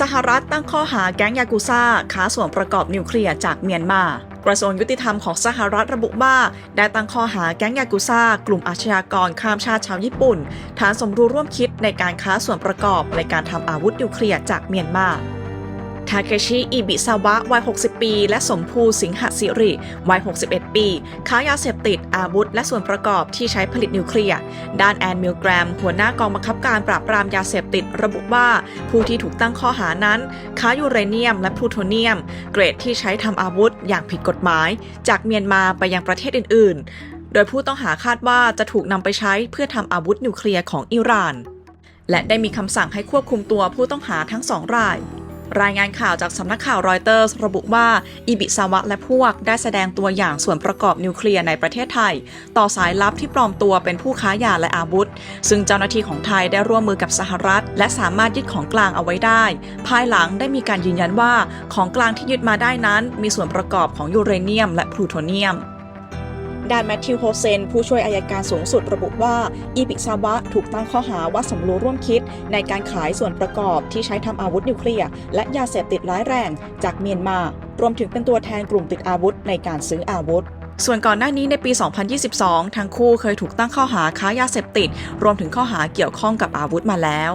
สหรัฐตั้งข้อหาแก๊งยากุซ่าค้าส่วนประกอบนิวเคลียร์จากเมียนมากระทรวงยุติธรรมของสหรัฐระบุว่า ได้ตั้งข้อหาแก๊งยากุซ่ากลุ่มอาชญากรข้ามชาติชาวญี่ปุ่น ฐานสมรู้ร่วมคิดในการค้าส่วนประกอบในการทำอาวุธนิวเคลียร์จากเมียนมา ทาเคชิอิบิซาวะวัย 60 ปี และสมภูสิงหสิริ วัย 61 ปี ค้ายาเสพติด อาวุธ และส่วนประกอบที่ใช้ผลิตนิวเคลียร์ ด้านแอนมิลแกรม หัวหน้ากองบังคับการปราบปรามยาเสพติด ระบุว่า ผู้ที่ถูกตั้งข้อหานั้น ค้ายูเรเนียมและพลูโทเนียม เกรดที่ใช้ทำอาวุธอย่างผิดกฎหมาย จากเมียนมาไปยังประเทศอื่น ๆ โดยผู้ต้องหาคาดว่าจะถูกนำไปใช้เพื่อทำอาวุธนิวเคลียร์ของอิหร่าน และได้มีคำสั่งให้ควบคุมตัวผู้ต้องหาทั้งสองราย รายงานข่าวจากสำนักข่าวรอยเตอร์ระบุว่าอิบิซาวะและพวกได้แสดงตัวอย่างส่วนประกอบนิวเคลียร์ในประเทศไทย ต่อสายลับที่ปลอมตัวเป็นผู้ค้ายาและอาวุธ ซึ่งเจ้าหน้าที่ของไทยได้ร่วมมือกับสหรัฐ และสามารถยึดของกลางเอาไว้ได้ ภายหลังได้มีการยืนยันว่าของกลางที่ยึดมาได้นั้น มีส่วนประกอบของยูเรเนียม และพลูโทเนียม ด้านแมทธิวโฮเซน ผู้ช่วยอายการสูงสุดระบุว่า อีบิกซาวะถูกตั้งข้อหาว่าสมรู้ร่วมคิด ในการขายส่วนประกอบที่ใช้ทำอาวุธนิวเคลียร์และยาเสพติดร้ายแรงจากเมียนมา รวมถึงเป็นตัวแทนกลุ่มติดอาวุธในการซื้ออาวุธส่วนก่อนหน้านี้ในปี 2022 ทั้งคู่เคยถูกตั้งข้อหาค้ายาเสพติด รวมถึงข้อหาเกี่ยวข้องกับอาวุธมาแล้ว